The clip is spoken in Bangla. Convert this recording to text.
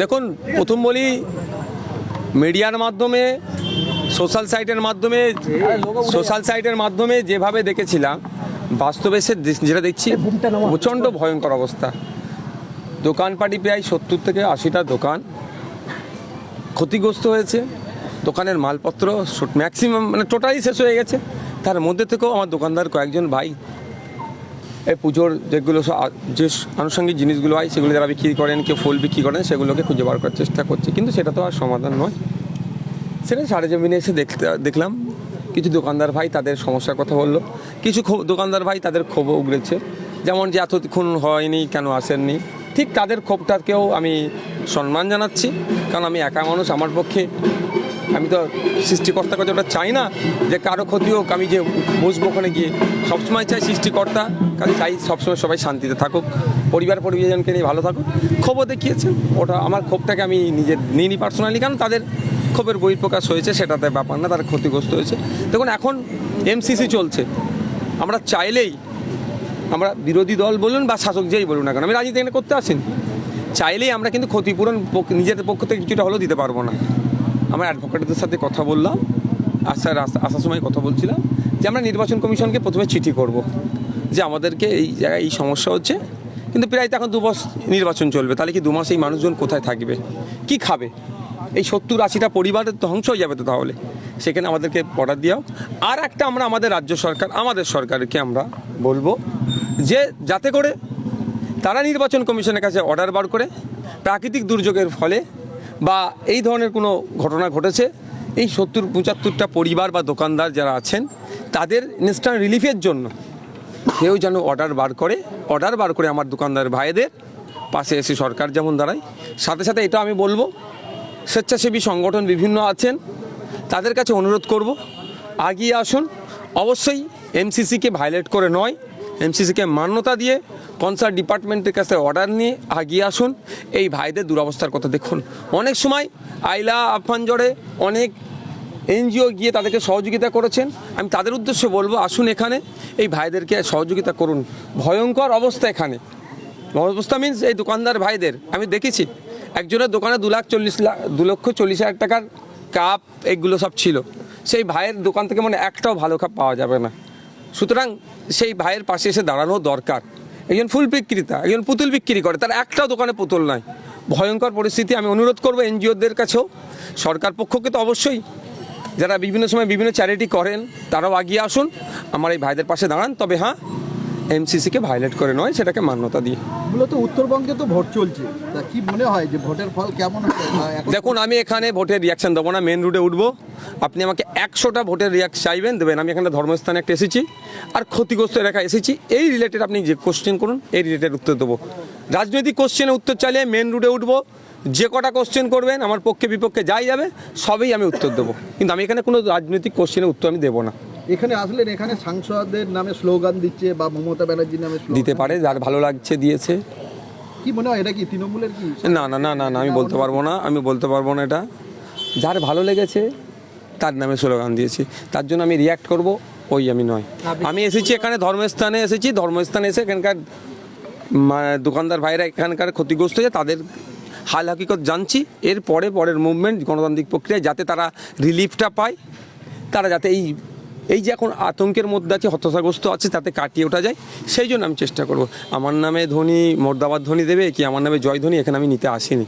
দেখুন, প্রথম বলি মিডিয়ার মাধ্যমে সোশ্যাল সাইটের মাধ্যমে সোশ্যাল সাইটের মাধ্যমে যেভাবে দেখেছিলাম, বাস্তবে সে যেটা দেখছি, প্রচণ্ড ভয়ঙ্কর অবস্থা। দোকানপাটি প্রায় সত্তর থেকে আশিটা দোকান ক্ষতিগ্রস্ত হয়েছে। দোকানের মালপত্র ম্যাক্সিমাম মানে টোটালি শেষ হয়ে গেছে। তার মধ্যে থেকেও আমার দোকানদার কয়েকজন ভাই এই পুজোর যেগুলো যে আনুষঙ্গিক জিনিসগুলো হয়, সেগুলো যারা বিক্রি করেন কেউ ফুল বিক্রি করেন, সেগুলোকে খুঁজে বার করার চেষ্টা করছে। কিন্তু সেটা তো আর সমাধান নয়। সেটা সাড়ে জমিনে এসে দেখতে, দেখলাম, কিছু দোকানদার ভাই তাদের সমস্যার কথা বলল। কিছু ক্ষোভ- দোকানদার ভাই তাদের ক্ষোভও উগড়েছে। যেমন যে এতক্ষণ হয়নি, কেন আসেননি? ঠিক তাদের ক্ষোভটাকেও আমি সম্মান জানাচ্ছি। কারণ আমি একা মানুষ, আমার পক্ষে আমি তো সৃষ্টিকর্তার কাছে ওটা চাই না যে কারও ক্ষতি হোক, আমি যে বসবো ওখানে গিয়ে। সবসময় চাই সৃষ্টিকর্তা, কাজে চাই সবসময় সবাই শান্তিতে থাকুক, পরিবার পরিজনকে নিয়ে ভালো থাকুক। ক্ষোভও দেখিয়েছে ওটা আমার ক্ষোভটাকে আমি নিজের নিইনি পার্সোনালি কারণ তাদের ক্ষোভের বহিঃপ্রকাশ হয়েছে, সেটাতে ব্যাপার না, তারা ক্ষতিগ্রস্ত হয়েছে। দেখুন, এখন এমসিসি চলছে। আমরা চাইলেই, আমরা বিরোধী দল বলুন বা শাসক যেই বলুন না কেন, আমি রাজনীতি এখানে করতে আসেন। চাইলেই আমরা কিন্তু ক্ষতিপূরণ নিজেদের পক্ষ থেকে কিছুটা হলেও দিতে পারব না। আমরা অ্যাডভোকেটদের সাথে কথা বললাম, আসার আস- আসার সময় কথা বলছিলাম যে আমরা নির্বাচন কমিশনকে প্রথমে চিঠি করব, যে আমাদেরকে এই জায়গায় এই সমস্যা হচ্ছে, কিন্তু প্রায় তো এখন দু মাস নির্বাচন চলবে, তাহলে কি দু মাস এই মানুষজন কোথায় থাকবে? কি খাবে? এই সত্তর আশিটা পরিবারের ধ্বংস হয়ে যাবে তো তাহলে? সেখানে আমাদেরকে অর্ডার দিও আর একটা আমরা আমাদের রাজ্য সরকার, আমাদের সরকারকে আমরা বলব যে যাতে করে তারা নির্বাচন কমিশনের কাছে অর্ডার বার করে, প্রাকৃতিক দুর্যোগের ফলে বা এই ধরনের কোনো ঘটনা ঘটেছে, এই সত্তর, পঁচাত্তরটা পরিবার বা দোকানদার যারা আছেন, তাদের ইনস্ট্যান্ট রিলিফের জন্য কেউ যেন অর্ডার বার করে অর্ডার বার করে আমার দোকানদার ভাইদের পাশে এসে সরকার যেমন দাঁড়ায়। সাথে সাথে এটা আমি বলব, স্বেচ্ছাসেবী সংগঠন বিভিন্ন আছেন, তাদের কাছে অনুরোধ করব, আগিয়ে আসুন। অবশ্যই এমসিসিকে ভায়োলেট করে নয় এমসিসিকে মান্যতা দিয়ে কনসার্ট ডিপার্টমেন্টের কাছে অর্ডার নিয়ে আগিয়ে আসুন। এই ভাইদের দুরবস্থার কথা দেখুন। অনেক সময় আইলা আফানজড়ে অনেক এনজিও গিয়ে তাদেরকে সহযোগিতা করেছেন। আমি তাদের উদ্দেশ্যে বলব, আসুন এখানে। এই ভাইদেরকে সহযোগিতা করুন। ভয়ঙ্কর অবস্থা এখানে। অবস্থা মিনস এই দোকানদার ভাইদের। আমি দেখেছি, একজনের দোকানে দু লাখ চল্লিশ লাখ দু লক্ষ চল্লিশ হাজার টাকার কাপ এগুলো সব ছিল। সেই ভাইয়ের দোকান থেকে মানে একটাও ভালো কাপ পাওয়া যাবে না। সুতরাং সেই ভাইয়ের পাশে এসে দাঁড়ানো দরকার। একজন ফুল বিক্রেতা, একজন পুতুল বিক্রি করে, তার একটা দোকানে পুতুল নাই। ভয়ঙ্কর পরিস্থিতি, আমি অনুরোধ করব এনজিওদের কাছেও। সরকার পক্ষকে তো অবশ্যই যারা বিভিন্ন সময় বিভিন্ন চ্যারিটি করেন, তারাও আগিয়ে আসুন। আমার এই ভাইদের পাশে দাঁড়ান। তবে হ্যাঁ এমসিসিকে ভায়োলেট করে নয় সেটাকে মান্যতা দিয়ে। মূলত উত্তরবঙ্গে তো ভোট চলছে। তা কি মনে হয় যে ভোটের ফল কেমন হবে? দেখুন আমি এখানে ভোটের রিয়াকশন দেবো না মেন রুটে উঠবো। আপনি আমাকে একশোটা ভোটের রিয়াক্ট চাইবেন দেবেন। আমি এখানে ধর্মস্থানে একটা এসেছি আর ক্ষতিগ্রস্ত এলাকা এসেছি। এই রিলেটেড আপনি যে কোশ্চেন করুন এই রিলেটেড উত্তর দেবো। রাজনৈতিক কোশ্চেনে উত্তর চাইলে মেন রুটে উঠবো। যে কটা কোশ্চেন করবেন আমার পক্ষে বিপক্ষে যাই যাবে সবই আমি উত্তর দেবো। কিন্তু আমি এখানে কোনো রাজনৈতিক কোশ্চেনের উত্তর আমি দেবো না। এখানে আসলেন এখানে সাংসদের নামে স্লোগান দিচ্ছে বা মমতা ব্যানার্জির নামে দিতে পারে যার ভালো লাগছে দিয়েছে। কি মনে হয় এটা কি তৃণমূলের কি? না না না না না আমি বলতে পারব না আমি বলতে পারব না এটা। যার ভালো লেগেছে তার নামে স্লোগান দিয়েছি। তার জন্য আমি রিয়াক্ট করব ওই আমি নয়। আমি এসেছি এখানে ধর্মস্থানে এসেছি ধর্মস্থানে এসে এখানকার দোকানদার ভাইরা এখানকার ক্ষতিগ্রস্ত হয়েছে তাদের হাল হাকিকত জানছি। এর পরে পরের মুভমেন্ট গণতান্ত্রিক প্রক্রিয়ায় যাতে তারা রিলিফটা পায় তারা যাতে এই এই যে এখন আতঙ্কের মধ্যে আছে, হতাশাগ্রস্ত আছে, তাতে কাটিয়ে ওঠা যায়, সেই জন্য আমি চেষ্টা করব। আমার নামে ধ্বনি মোর্দাবাদ ধ্বনি দেবে কি আমার নামে জয় ধ্বনি এখানে আমি নিতে আসিনি।